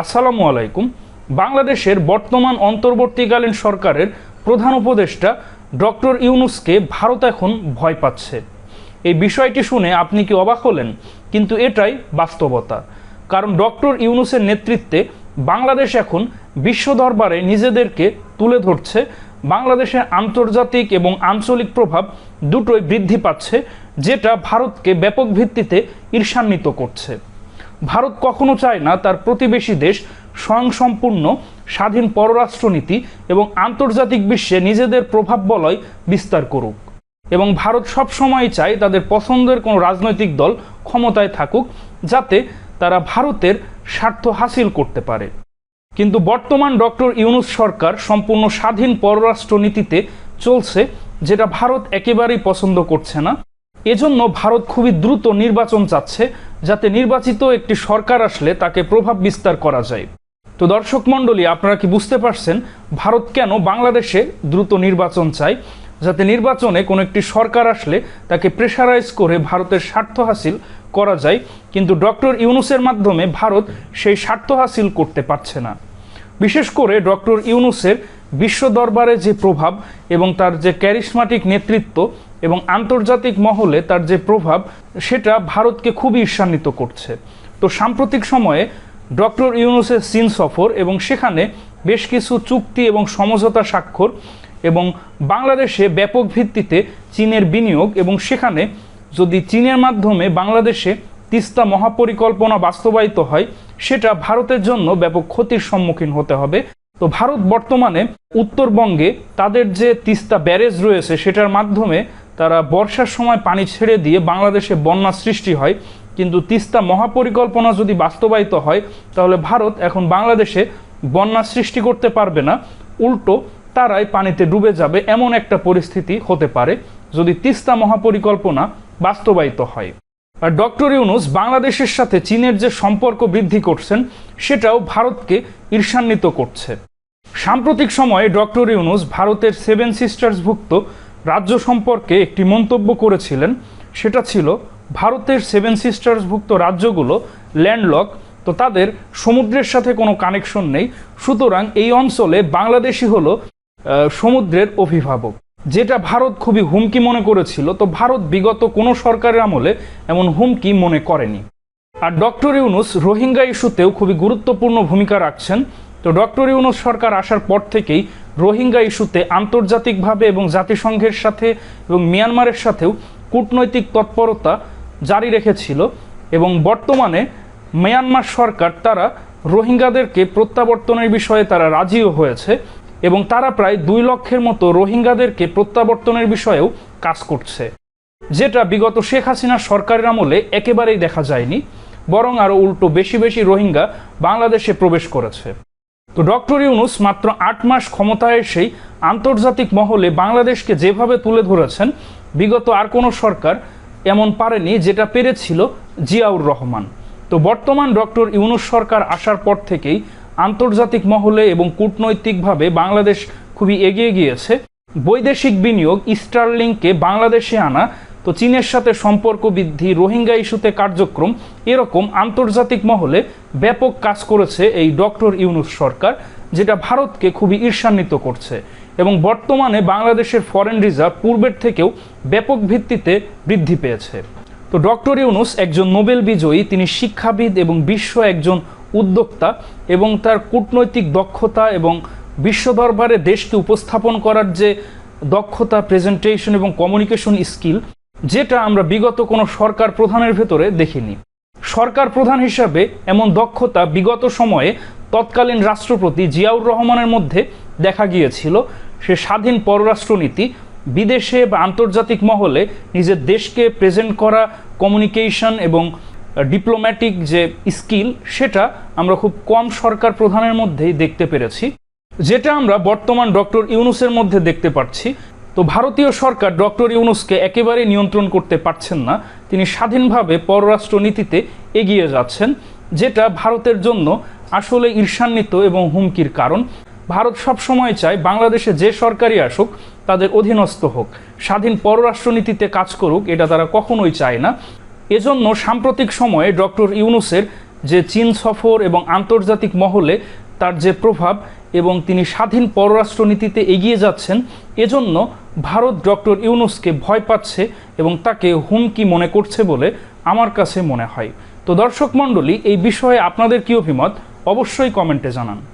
আসসালামু আলাইকুম। বাংলাদেশের বর্তমান অন্তর্বর্তীকালীন সরকারের প্রধান উপদেষ্টা ডক্টর ইউনুসকে ভারত এখন ভয় পাচ্ছে। এই বিষয়টি শুনে আপনি কি অবাক হলেন? কিন্তু এটাই বাস্তবতা। কারণ ডক্টর ইউনুসের নেতৃত্বে বাংলাদেশ এখন বিশ্ব দরবারে নিজেদেরকে তুলে ধরছে। বাংলাদেশের আন্তর্জাতিক এবং আঞ্চলিক প্রভাব দুটোই বৃদ্ধি পাচ্ছে, যেটা ভারতকে ব্যাপক ভিত্তিতে ঈর্ষান্বিত করছে। ভারত কখনো চায় না তার প্রতিবেশী দেশ স্বয়ংসম্পূর্ণ স্বাধীন পররাষ্ট্রনীতি এবং আন্তর্জাতিক বিশ্বে নিজেদের প্রভাব বলয় বিস্তার করুক। এবং ভারত সবসময় চায় তাদের পছন্দের কোনো রাজনৈতিক দল ক্ষমতায় থাকুক, যাতে তারা ভারতের স্বার্থ হাসিল করতে পারে। কিন্তু বর্তমান ডক্টর ইউনুস সরকার সম্পূর্ণ স্বাধীন পররাষ্ট্রনীতিতে চলছে, যেটা ভারত একেবারেই পছন্দ করছে না। এজন্য ভারত খুবই দ্রুত নির্বাচন চাচ্ছে, যাতে নির্বাচিত একটি সরকার আসলে তাকে প্রভাব বিস্তার করা যায়। তো দর্শক মণ্ডলী, আপনারা কি বুঝতে পারছেন ভারত কেন বাংলাদেশে দ্রুত নির্বাচন চায়, যাতে নির্বাচনে কোনো একটি সরকার আসলে তাকে প্রেশারাইজ করে ভারতের স্বার্থ হাসিল করা যায়, কিন্তু ডক্টর ইউনুসের মাধ্যমে ভারত সেই স্বার্থ হাসিল করতে পারছে না। বিশেষ করে ডক্টর ইউনুসের বিশ্ব দরবারে যে প্রভাব এবং তার যে ক্যারিসমাটিক নেতৃত্ব এবং আন্তর্জাতিক মহলে তার যে প্রভাব, সেটা ভারতকে খুবই ঈর্ষান্বিত করছে। তো সাম্প্রতিক সময়ে ডক্টর ইউনুসের চীন সফর এবং সেখানে বেশ কিছু চুক্তি এবং সমঝোতা স্বাক্ষর এবং বাংলাদেশে ব্যাপক ভিত্তিতে চীনের বিনিয়োগ এবং সেখানে যদি চীনের মাধ্যমে বাংলাদেশে তিস্তা মহাপরিকল্পনা বাস্তবায়িত হয়, সেটা ভারতের জন্য ব্যাপক ক্ষতির সম্মুখীন হতে হবে। তো ভারত বর্তমানে উত্তরবঙ্গে তাদের যে তিস্তা ব্যারেজ রয়েছে, সেটার মাধ্যমে তারা বর্ষার সময় পানি ছেড়ে দিয়ে বাংলাদেশে বন্যা সৃষ্টি হয়, কিন্তু তিস্তা মহাপরিকল্পনা যদি বাস্তবায়িত হয়, তাহলে ভারত এখন বাংলাদেশে বন্যা সৃষ্টি করতে পারবে না। উল্টো, তারাই পানিতে ডুবে যাবে এমন একটা পরিস্থিতি হতে পারে যদি তিস্তা মহাপরিকল্পনা বাস্তবায়িত হয়। আর ডক্টর ইউনুস বাংলাদেশের সাথে চীনের যে সম্পর্ক বৃদ্ধি করছেন, সেটাও ভারতকে ঈর্ষান্বিত করছে। সাম্প্রতিক সময়ে ডক্টর ইউনুস ভারতের সেভেন সিস্টার্সভুক্ত রাজ্য সম্পর্কে একটি মন্তব্য করেছিলেন। সেটা ছিল, ভারতের সেভেন সিস্টার্সভুক্ত রাজ্যগুলো ল্যান্ডলক তো তাদের সমুদ্রের সাথে কোনো কানেকশন নেই। সুতরাং এই অঞ্চলে বাংলাদেশই হলো সমুদ্রের অভিভাবক। যেটা ভারত খুবই হুমকি মনে করেছিল, তো ভারত বিগত কোনো সরকারের আমলে এমন হুমকি মনে করেনি। আর ডক্টর ইউনুস রোহিঙ্গা ইস্যুতেও খুবই গুরুত্বপূর্ণ ভূমিকা রাখছেন। তো ডক্টর ইউনুস সরকার আসার পর থেকেই রোহিঙ্গা ইস্যুতে আন্তর্জাতিকভাবে এবং জাতিসংঘের সাথে এবং মিয়ানমারের সাথেও কূটনৈতিক তৎপরতা জারি রেখেছিল এবং বর্তমানে মিয়ানমার সরকার তারা রোহিঙ্গাদেরকে প্রত্যাবর্তনের বিষয়ে তারা রাজিও হয়েছে এবং তারা প্রায় দুই লক্ষের মতো রোহিঙ্গাদেরকে প্রত্যাবর্তনের বিষয়েও কাজ করছে, যেটা বিগত শেখ হাসিনা সরকারের আমলে একেবারেই দেখা যায়নি, বরং আরও উল্টো বেশি বেশি রোহিঙ্গা বাংলাদেশে প্রবেশ করেছে। তো ডক্টর ইউনুস মাত্র আট মাস ক্ষমতায় এসেই আন্তর্জাতিক মহলে বাংলাদেশকে যেভাবে তুলে ধরেছেন, বিগত আর কোনো সরকার এমন পারেনি যেটা পেরেছিল জিয়াউর রহমান। তো বর্তমান ডক্টর ইউনুস সরকার আসার পর থেকেই আন্তর্জাতিক মহলে এবং কূটনৈতিকভাবে বাংলাদেশ খুবই এগিয়ে গিয়েছে। বৈদেশিক বিনিয়োগ স্টারলিংকে বাংলাদেশে আনা তো চীনের সাথে সম্পর্ক বৃদ্ধি, রোহিঙ্গা ইস্যুতে কার্যক্রম, এরকম আন্তর্জাতিক মহলে ব্যাপক কাজ করেছে এই ডক্টর ইউনুস সরকার, যেটা ভারতকে খুবই ঈর্ষান্বিত করছে। এবং বর্তমানে বাংলাদেশের ফরেন রিজার্ভ পূর্বের থেকেও ব্যাপক ভিত্তিতে বৃদ্ধি পেয়েছে। তো ডক্টর ইউনুস একজন নোবেল বিজয়ী, তিনি শিক্ষাবিদ এবং বিশ্ব একজন উদ্যোক্তা এবং তার কূটনৈতিক দক্ষতা এবং বিশ্ব দরবারে দেশকে উপস্থাপন করার যে দক্ষতা প্রেজেন্টেশন এবং কমিউনিকেশন স্কিল যেটা আমরা বিগত কোনো সরকার প্রধানের ভেতরে দেখিনি। সরকার প্রধান হিসাবে এমন দক্ষতা বিগত সময়ে তৎকালীন রাষ্ট্রপতি জিয়াউর রহমানের মধ্যে দেখা গিয়েছিল। সে স্বাধীন পররাষ্ট্রনীতি, বিদেশে বা আন্তর্জাতিক মহলে নিজের দেশকে প্রেজেন্ট করা, কমিউনিকেশন এবং ডিপ্লোম্যাটিক যে স্কিল, সেটা আমরা খুব কম সরকার প্রধানের মধ্যেই দেখতে পেরেছি। যেটা আমরা বর্তমান ডক্টর ইউনুসের মধ্যে দেখতে পাচ্ছি। তো ভারতীয় সরকার ডক্টর ইউনুসকে একেবারে নিয়ন্ত্রণ করতে পারছেন না। তিনি স্বাধীনভাবে পররাষ্ট্র নীতিতে এগিয়ে যাচ্ছেন, যেটা ভারতের জন্য আসলে ঈর্ষান্বিত এবং হুমকির কারণ। ভারত সবসময় চায় বাংলাদেশে যে সরকারই আসুক, তাদের অধীনস্থ হোক। স্বাধীন পররাষ্ট্রনীতিতে কাজ করুক, এটা তারা কখনোই চায় না। এজন্য সাম্প্রতিক সময়ে ডক্টর ইউনুসের যে চীন সফর এবং আন্তর্জাতিক মহলে তার যে প্রভাব এবং তিনি স্বাধীন পররাষ্ট্রনীতিতে এগিয়ে যাচ্ছেন, এজন্য ভারত ডক্টর ইউনুসকে ভয় পাচ্ছে এবং তাকে হুমকি মনে করছে বলে আমার কাছে মনে হয়। তো দর্শক মণ্ডলী, এই বিষয়ে আপনাদের কী অভিমত? অবশ্যই কমেন্টে জানান।